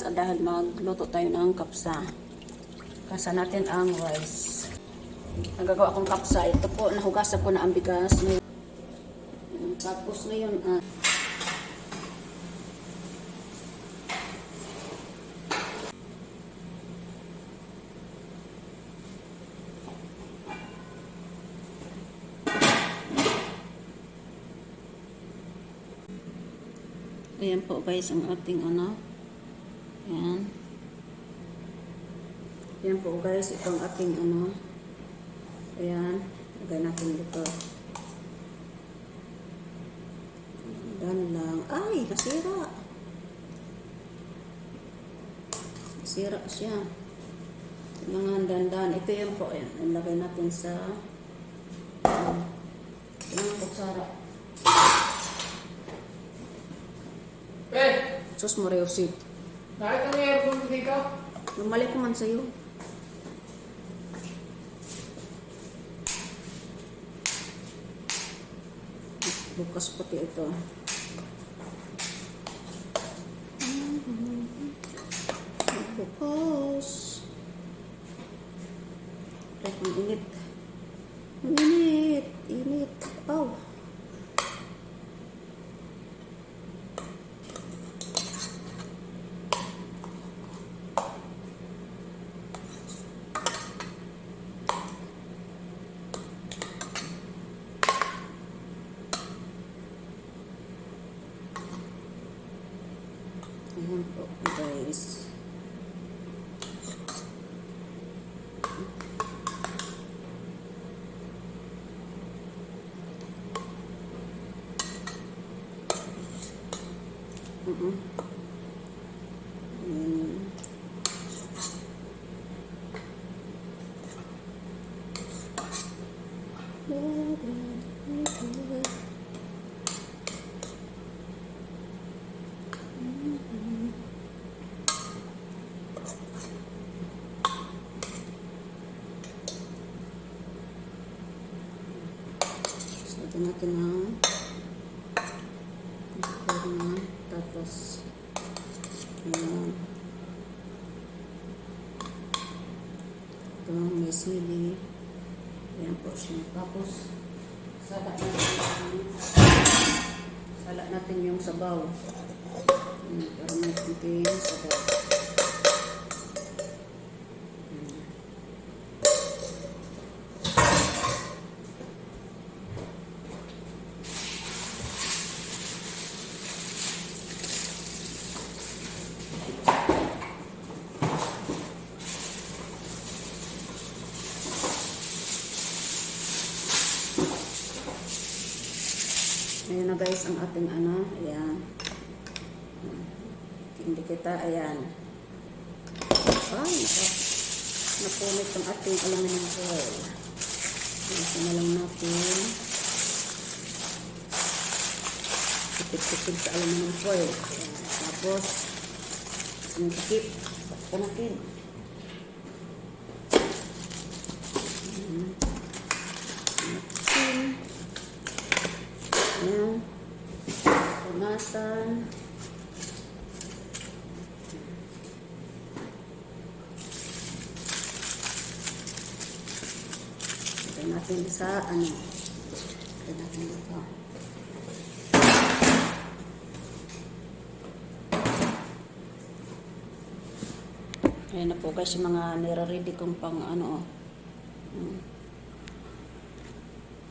at dahil magluto tayo ng kapsa. Kasa natin ang rice. Ang gagawa akong kapsa, ito po, nahugasan ko na ang bigas. Tapos ngayon, ah, Ayan po guys ang ating ano. Ayan. Ayan po guys, itong ating ano. Ayan. Lagay natin dito. Dan lang. Ay, nasira. Nasira siya. Mga dandan. Ito yan po. Ayan. Ilagay natin sa um, mga kutsara. Eh, Sus mo Reosit. Bakit ang aircon dito? Lumalik ko man sa'yo. Bukas pati ito. Bukas. Ay, ang init. Ang init. Init. Oh. Ayan po, guys. Mm-mm. Ayan. Ito natin ito na. Tapos, ayan. Ito ang may sili. Ayan po siya. Tapos, salat natin, salat natin yung sabaw. Ayan, para may kunting sabaw. Guys ang ating ano. Ayan. Hindi kita. Ayan. Ay, napunit ang ating aluminum foil. Ayan na lang natin. Tipid-tipid sa aluminum foil. Ayan. Tapos, sintikip. Pakita natin. Ayan. Natin. Ayan. Punasan. Lagay natin sa ano. Lagay natin dito. Ayan na po guys yung mga nire-ready kong pang ano oh. Hmm.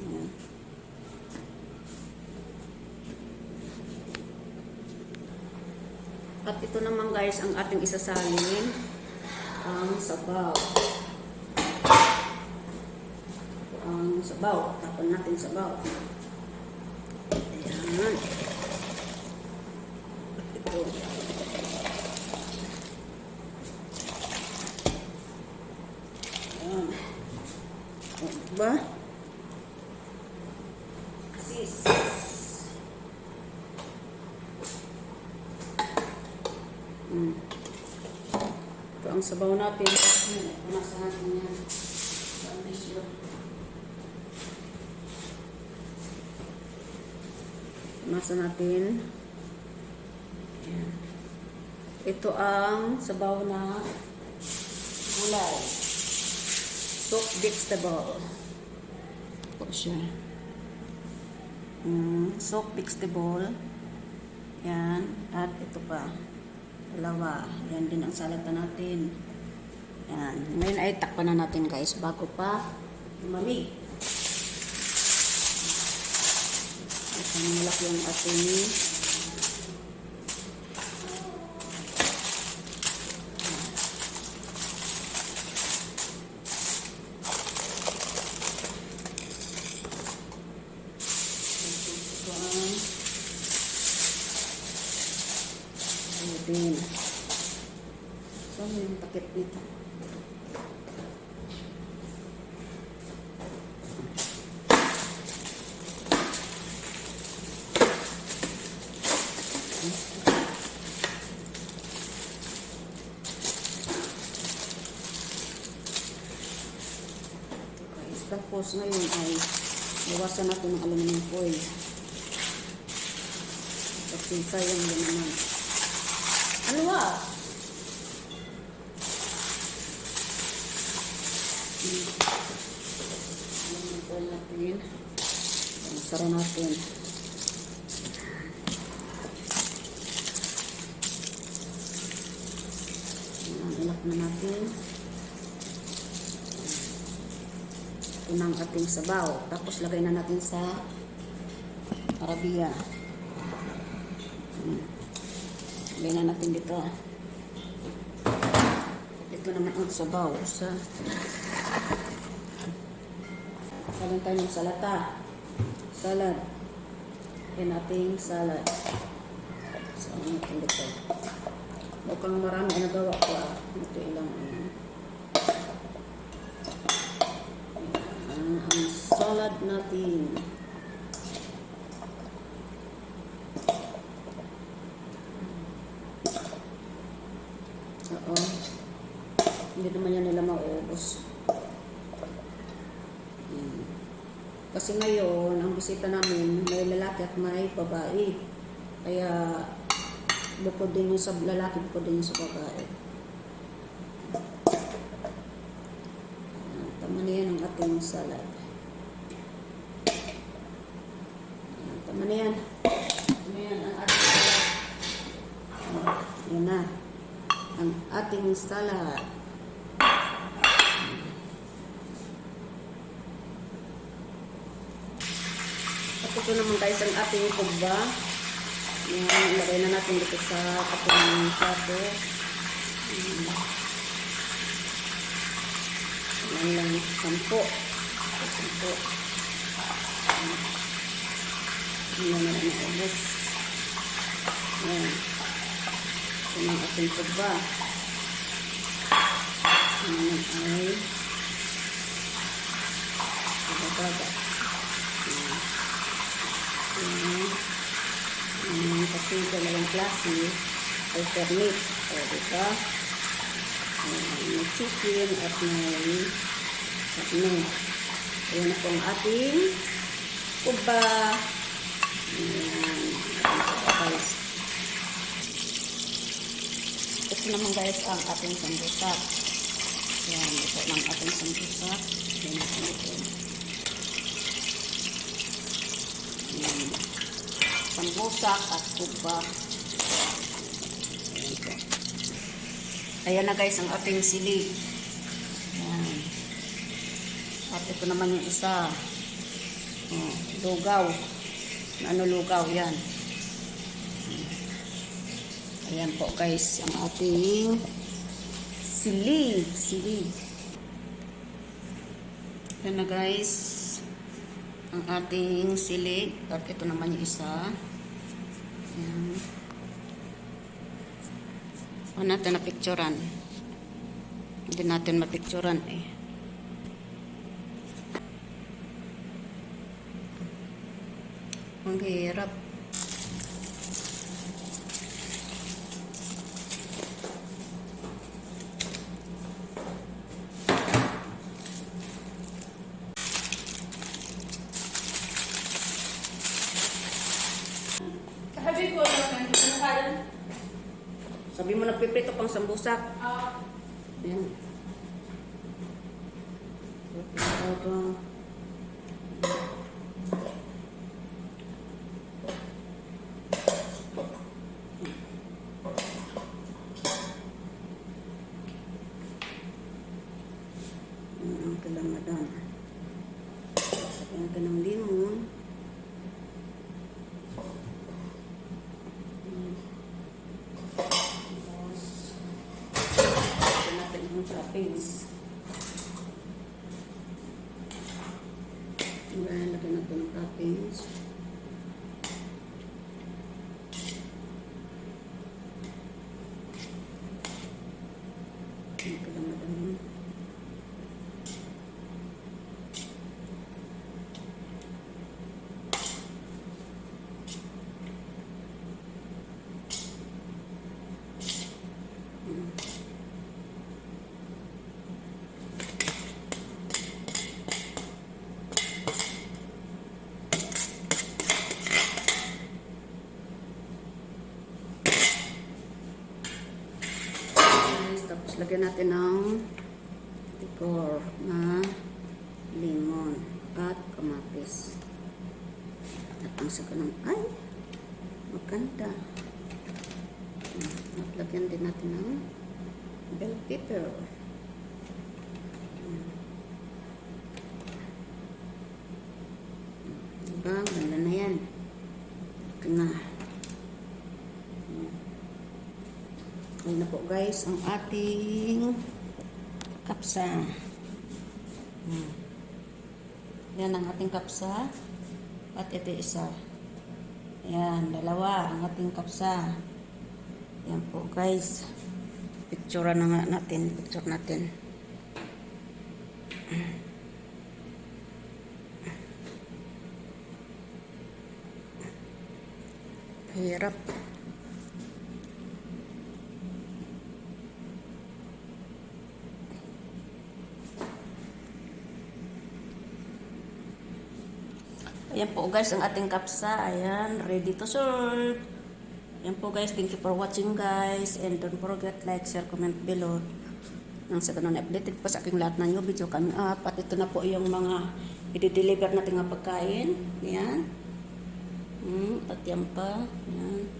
Ayan. At ito naman guys ang ating isasalin ang sabaw. Ang sabaw. Tapon natin sabaw. Ayan. At ito. Ayan. O, diba? Sis. Mm. Ito ang sabaw natin. Nasa natin yan. Nasa natin. Ito ang sabaw na gulay. Soaked vegetable. Po siya. Mm, soaked vegetable. Yan. At ito pa. Dalawa. Yan din ang salad na natin. Yan. Ngayon ay takpan na natin guys bago pa lumamig. Isang malaki ang ating Guys, tapos ngayon ay bawasan natin ng aluminum foil. Kasi sayang din naman. Ano ba? Hmm. Aluminum foil natin. Sara natin. Ilak na natin. Ito na ang ating sabaw. Tapos lagay na natin sa Arabia. Lagay na natin dito. Ito naman ang sabaw sa Salang tayo ng salata. Salad. Yan ating salad. So, ano natin dito. Mukhang marami ang nagawa ko ah. Ito ilang ano. Ang, ang salad natin. Oo. Hindi naman yan nila mauubos. Yan. Kasi ngayon, ang bisita namin, may lalaki at may babae. Kaya, bukod din yung sa lalaki, bukod din yung sa babae. Tama na yan ang ating salad. Tama na yan. Tama yan ang ating salad. Yan na. Ang ating salad. Ito naman guys ang ating kubba. Yan, ilagay na natin dito sa ating plato. Yan. Lang, sampo. Sampo. Yan na lang ubos. Yan. Ito ang ating kubba. Yan ay Baba-baba. Yan. Yan. Yan. Kasi dalawang klase. Alternate. O, diba? May chicken at may ano. Ayan na po ang ating kuba. Yan. Ayan guys. Ito naman guys ang ating sambusak. Yan. Ito ang ating sambusak. Yan natin ito. Yan. Sambusak at kuba. Ayan. Ayan na guys ang ating sili. Yan. At ito naman yung isa. Oh, lugaw. Ano lugaw? Yan. Ayan po guys, ang ating sili. Sili. Ayan na guys, ang ating sili. At ito naman yung isa. Ayan. Ano natin na picturean? Hindi natin mapicturean eh. Ang hirap. Sabi mo nagpiprito pang sambusak. Ah, Ayan. Ito pa. Ayan ang kalamadan. Ayan ka ng limon. Ito natin yung toppings. Ayan, lagyan natin ng toppings. Ayan ka lang madami. Guys, tapos lagyan natin ng decor na limon at kamatis. At ang saka ng, ay, maganda. At lagyan din natin ng bell pepper. Diba? Ganda na yan. Ito na. Ayan na po guys, ang ating kapsa. Hmm. Yan ang ating kapsa. At ito isa. Ayan, dalawa ang ating kapsa. Yan po guys. Picture na nga natin. Picture natin. Hirap. Ayan po guys, ang ating kapsa. Ayan, ready to serve. Ayan po guys, thank you for watching guys. And don't forget like, share, comment below. Nang sa ganun, updated po sa aking lahat ng new video coming up. At ito na po yung mga i-deliver natin ng pagkain. Ayan. Hmm, at yan pa. Ayan.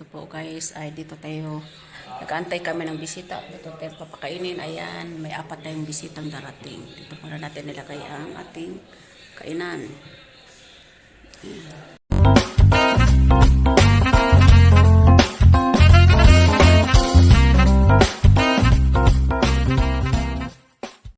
Ito po guys, ay dito tayo, nag-antay kami ng bisita. Dito tayo papakainin. Ayan, may apat tayong bisitang darating. Dito muna natin nilagay ang ating kainan. Ayan.